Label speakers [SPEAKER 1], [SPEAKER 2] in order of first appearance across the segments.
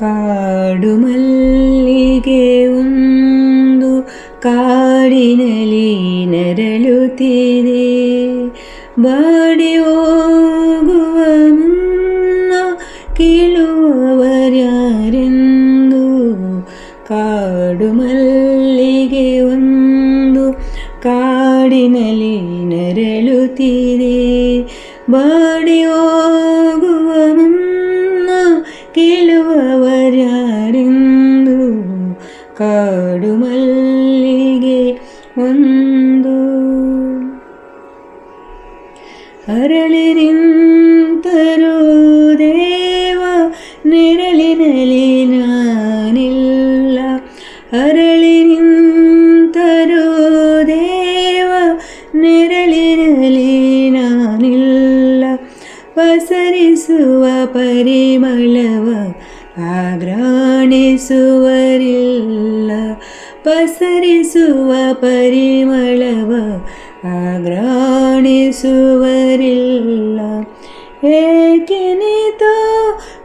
[SPEAKER 1] കാടുമല്ലികേന്തു കാടിനലീനരലു തീരെ വാടിയോകുവന്ന കിളുവരാരിന്തു കാടുമല്ലികേന്തു കാടിനലീനരലു തീരെ വാടിയോ അവരറിന്തു കാടുമല്ലികെ വന്നു. അരളിരിന്തരോ ദേവ നിരളിനലി ഞാനില്ല അരളിരിന്തരോ ദേവ നിരളിനലി ഞാനില്ല ಆಗ್ರಾಣಿಸುವರಿಲ್ಲ ಪಸರಿಸುವ ಪರಿಮಳವ ಆಗ್ರಾಣಿಸುವರಿಲ್ಲ ಏಕೆನಿತೋ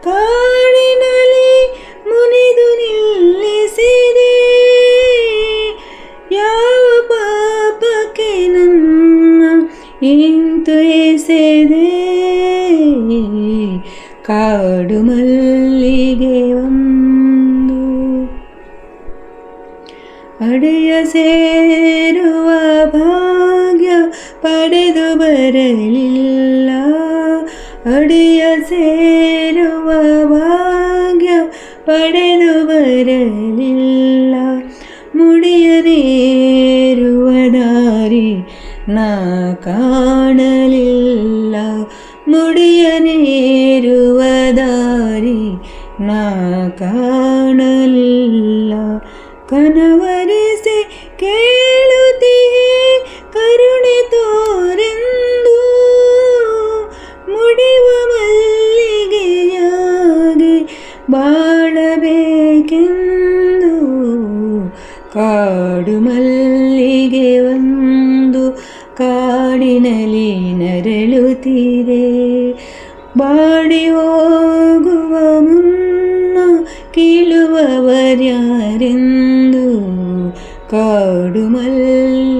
[SPEAKER 1] ಕಾಡಿನಲ್ಲಿ ಮುನಿದು ನಿಲ್ಲಿಸಿದೆ? ಯಾವ ಪಾಪಕ್ಕೆ ನನ್ನ ಇಂತು ಎಸೆದೆ? ಕಾಡು ಮಲ್ಲಿಗೆ ಹೃದಯ ಸೇರುವ ಭಾಗ್ಯ ಪಡೆದು ಬರಲಿಲ್ಲ ಅಡಿಯ ಸೇರುವ ಭಾಗ್ಯ ಪಡೆದು ಬರಲಿಲ್ಲ ಮುಡಿಯನೇರುವ ದಾರಿ ನಾ ಕಾಣಲಿಲ್ಲ മുടിയനേരുവതാരി നാ കാണലില്ല ಕನವರಿಸಿ ಕೇಳುತ್ತೀಯೇ ಕರುಣೆ ತೋರೆಂದು ಮುಡಿವ ಮಲ್ಲಿಗೆಯಾಗಿ ಬಾಳಬೇಕೆಂದು ಕಾಡು ಮಲ್ಲಿಗೆ ಒಂದು ಕಾಡಿನಲ್ಲಿ ನರಳುತ್ತಿದೆ. ಬಾಡಿ കാടുമല്ല